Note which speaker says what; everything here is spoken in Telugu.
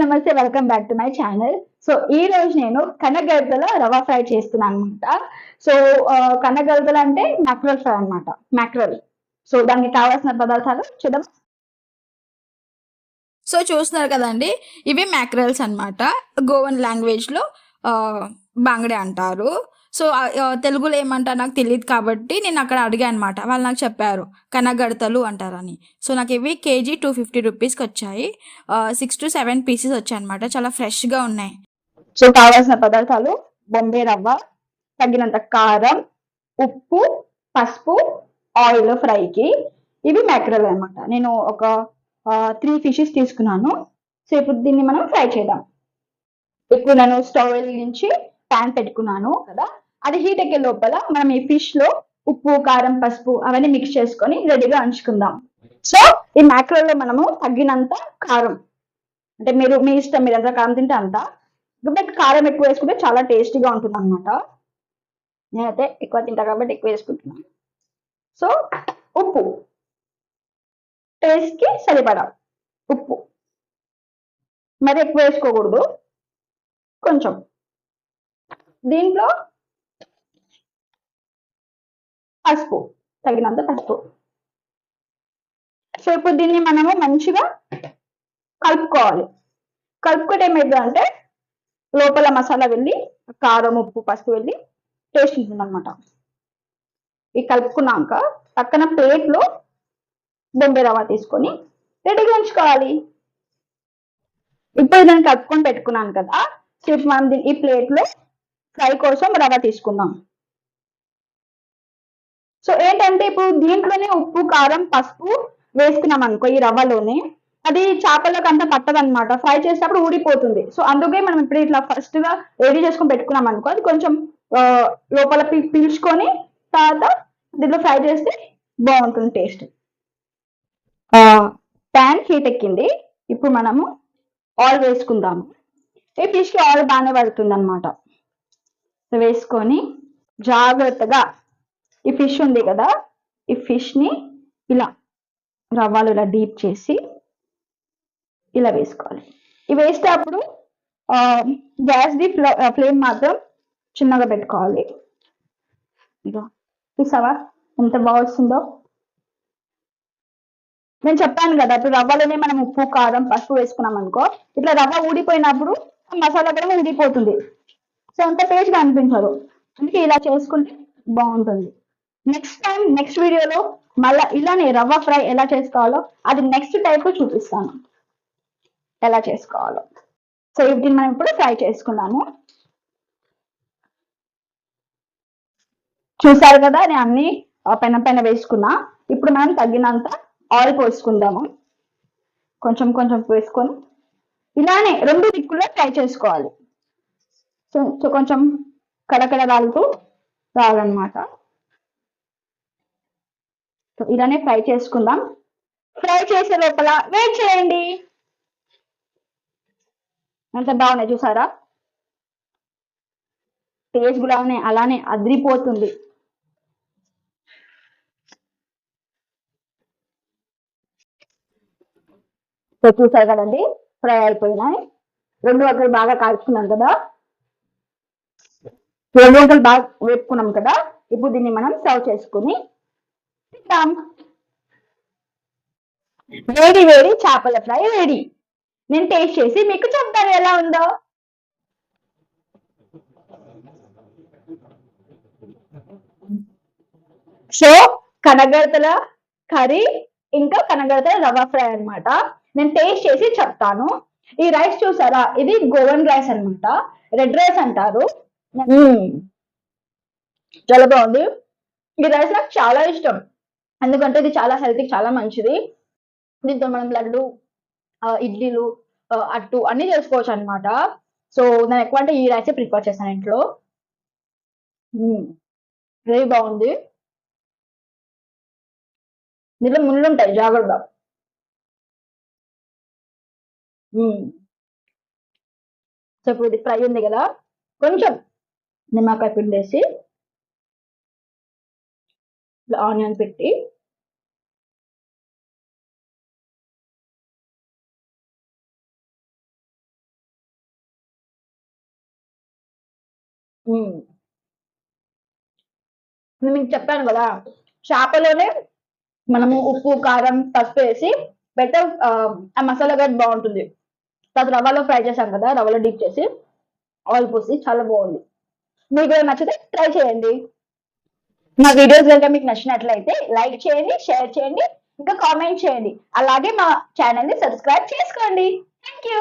Speaker 1: నమస్తే welcome back to my channel so ఈ రోజు నేను కనగడతల రవా ఫ్రై చేస్తున్నాను అనమాట సో కనగడతలు అంటే మ్యాక్రల్ ఫ్రై అన్నమాట. మ్యాక్రల్ సో దానికి కావాల్సిన పదార్థాలు చూద్దాం.
Speaker 2: సో చూస్తున్నారు కదండి ఇవి మ్యాక్రల్స్ అన్నమాట. గోవన్ లాంగ్వేజ్లో బాంగడే అంటారు. సో తెలుగులో ఏమంటారు నాకు తెలియదు కాబట్టి నేను అక్కడ అడిగాను అనమాట వాళ్ళు నాకు చెప్పారు కనగడతలు అంటారని. సో నాకు ఇవి కేజీ టూ ఫిఫ్టీ రూపీస్కి వచ్చాయి. సిక్స్ టు సెవెన్ పీసెస్ వచ్చాయి అనమాట చాలా ఫ్రెష్గా ఉన్నాయి.
Speaker 1: సో కావాల్సిన పదార్థాలు బొంబే రవ్వ తగినంత కారం ఉప్పు పసుపు ఆయిల్ ఫ్రైకి. ఇవి మ్యాక్రల్ అనమాట నేను ఒక త్రీ ఫిషెస్ తీసుకున్నాను. సో ఇప్పుడు దీన్ని మనం ఫ్రై చేద్దాం. ఇప్పుడు నేను స్టవ్ వెలిగించి ప్యాన్ పెట్టుకున్నాను కదా. అది హీట్ ఎక్కే లోపల మనం ఈ ఫిష్లో ఉప్పు కారం పసుపు అవన్నీ మిక్స్ చేసుకొని రెడీగా ఉంచుకుందాం సో ఈ మ్యాక్రల్ మనము తగ్గినంత కారం. అంటే మీరు మీ ఇష్టం మీరు ఎంత కారం తింటే అంత. ఇప్పుడు కారం ఎక్కువ వేసుకుంటే చాలా టేస్టీగా ఉంటుంది అనమాట నేనైతే ఎక్కువ తింటా కాబట్టి ఎక్కువ వేసుకుంటున్నాను సో ఉప్పు. టేస్ట్కి సరిపడా ఉప్పు. మరి ఎక్కువ వేసుకోకూడదు. కొంచెం. దీంట్లో పసుపు తగినంత పసుపు. సో ఇప్పుడు దీన్ని మనము మంచిగా కలుపుకోవాలి. కలుపుకుంటే ఏమైంది అంటే లోపల మసాలా వెళ్ళి కారం ఉప్పు పసుపు వెళ్ళి టేస్ట్ ఉంటుంది అనమాట ఇది కలుపుకున్నాక పక్కన ప్లేట్లో బొంబే రవ్వ తీసుకొని రెడీగా ఉంచుకోవాలి. ఇప్పుడు నేను కలుపుకొని పెట్టుకున్నాను కదా సో ఇప్పుడు మనం ఈ ప్లేట్లో ఫ్రై కోసం రవ్వ తీసుకుందాం. సో ఏంటంటే ఇప్పుడు దీంట్లోనే ఉప్పు కారం పసుపు వేసుకున్నాం అనుకో ఈ రవ్వలోనే. అది చేపలకు అంతా పట్టదనమాట ఫ్రై చేసేటప్పుడు ఊడిపోతుంది. సో అందుకే మనం ఇప్పుడు ఇట్లా ఫస్ట్గా రెడీ చేసుకొని పెట్టుకున్నాం అనుకో అది కొంచెం లోపల పీల్చుకొని తర్వాత దీంట్లో ఫ్రై చేస్తే బాగుంటుంది టేస్ట్. ప్యాన్ హీట్ ఎక్కింది. ఇప్పుడు మనము ఆయిల్ వేసుకుందాము ఈ ఫిష్కి ఆయిల్ బాగానే పడుతుంది అనమాట వేసుకొని జాగ్రత్తగా ఈ ఫిష్ ఉంది కదా ఈ ఫిష్ని ఇలా రవ్వలు ఇలా డీప్ చేసి ఇలా వేసుకోవాలి. ఇవి వేసేటప్పుడు గ్యాస్ ది ఫ్లేమ్ మాత్రం చిన్నగా పెట్టుకోవాలి. ఇదో చూసావా? ఎంత బాగా వస్తుందో నేను చెప్పాను కదా ఇప్పుడు రవ్వలోనే మనం ఉప్పు కారం పసుపు వేసుకున్నాం అనుకో ఇట్లా రవ్వ ఊడిపోయినప్పుడు మసాలా కూడా ఊడిపోతుంది. సో అంత టేస్ట్గా అనిపించదు. అందుకే ఇలా చేసుకుంటే బాగుంటుంది. నెక్స్ట్ టైం నెక్స్ట్ వీడియోలో మళ్ళీ ఇలానే రవ్వ ఫ్రై ఎలా చేసుకోవాలో అది నెక్స్ట్ టైప్ చూపిస్తాను. ఎలా చేసుకోవాలో. సో వీటిని మనం ఇప్పుడు ఫ్రై చేసుకున్నాము చూసారు కదా నేను అన్ని పెన పెన వేసుకున్నా. ఇప్పుడు మనం తగినంత ఆయిల్ పోసుకుందాము. కొంచెం కొంచెం వేసుకొని ఇలానే రెండు దిక్కుల్లో ఫ్రై చేసుకోవాలి. సో సో కొంచెం కడకడ రాలుతూ రావాలన్నమాట. సో ఇలానే ఫ్రై చేసుకుందాం. ఫ్రై చేసే లోపల వెయిట్ చేయండి. ఎంత బాగున్నాయి చూసారా? టేస్ట్ కూడా అలానే అలానే అదిరిపోతుంది. సో చూసారు కదండి ఫ్రై అయిపోయినాయి. రెండు వంకలు బాగా కాల్చుకున్నాం కదా. రెండు వంకలు బాగా వేపుకున్నాం కదా. ఇప్పుడు దీన్ని మనం సర్వ్ చేసుకుని తింటాం వేడి వేడి చేపల ఫ్రై రెడీ నేను టేస్ట్ చేసి మీకు చెప్తాను ఎలా ఉందో. సో కనగడతల కర్రీ ఇంకా కనగడతల రవ్వ ఫ్రై అన్నమాట. నేను టేస్ట్ చేసి చెప్తాను. ఈ రైస్ చూసారా? ఇది గోవన్ రైస్ అన్నమాట. రెడ్ రైస్ అంటారు. చాలా బాగుంది. ఈ రైస్ నాకు చాలా ఇష్టం. ఎందుకంటే ఇది చాలా హెల్త్కి చాలా మంచిది. దీంతో మనం లడ్డు ఇడ్లీలు అట్టు అన్ని చేసుకోవచ్చు అన్నమాట సో నేను ఎక్కువ అంటే ఈ రైసే ప్రిఫర్ చేశాను ఇంట్లో. వెరీ బాగుంది. దీంట్లో ముళ్ళు ఉంటాయి జాగ్రత్త సో ఇప్పుడు ఇది ఫ్రై ఉంది కదా. కొంచెం నిమ్మకాయ పిండేసి ఆనియన్ పెట్టి నేను మీకు చెప్పాను కదా చేపలోనే మనము ఉప్పు కారం పసుపు వేసి బెటర్ ఆ మసాలా గడ్డ బాగుంటుంది. తర్వాత రవ్వలో ఫ్రై చేశాను కదా రవ్వలో డీప్ చేసి ఆయిల్ పోసి చాలా బాగుంది. మీకు నచ్చితే ట్రై చేయండి. మా వీడియోస్ కనుక మీకు నచ్చినట్లయితే లైక్ చేయండి షేర్ చేయండి ఇంకా కామెంట్ చేయండి. అలాగే మా ఛానల్ని సబ్స్క్రైబ్ చేసుకోండి. Thank you